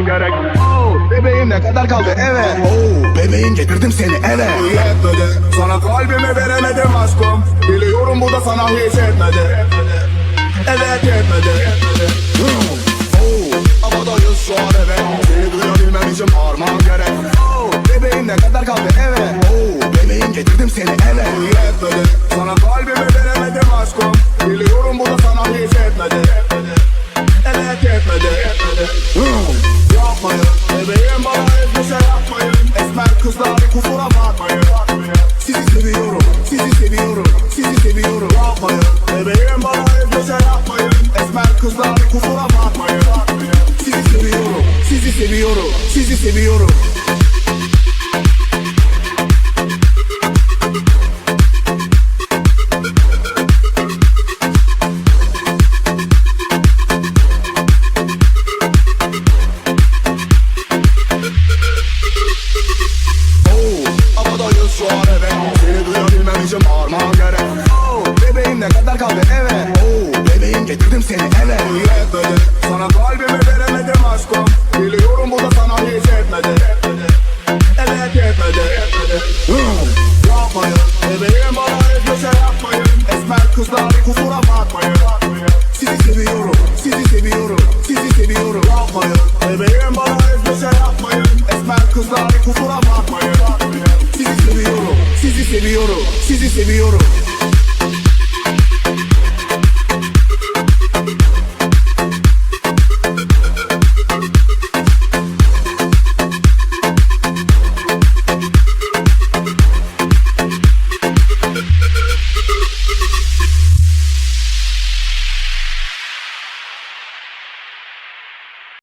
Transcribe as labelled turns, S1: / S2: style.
S1: bağırmam gerek. Oh, Bebeğim ne kadar kaldı? Eve Oo, bebeğim getirdim seni eve Sana kalbimi veremedim aşkım. Biliyorum bu da sana hiç etmedi. Evet yetmedi Oo, Havadayız şu an eve Seni duyabilmem için bağırmam gerek. Oh, Bebeğim ne kadar
S2: kaldı?
S1: Eve
S2: bebeğim getirdim
S1: seni eve Sana kalbimi Yapmayın. Bebeğim bana şey yapmayın. Esmer kızlar kusura bakmayın. Sizi seviyorum, sizi seviyorum, sizi seviyorum beni eve.
S2: Oo, Bebeğim
S1: getirdim seni eve. Niyet sana kalbimi veremedim aşkım. Biliyorum bu da sana hiç etmedi. Evet yetmedi Yapmayın. Bebeğim bana hiçbir şey yapmayın. Esmer kızlar kusura bakmayın. Sizi seviyorum, sizi seviyorum, sizi seviyorum. Yapmayın. Bebeğim bana hiçbir şey yapmayın. Esmer kızlar kusura bakmayın. Sizi seviyorum, sizi seviyorum, sizi seviyorum.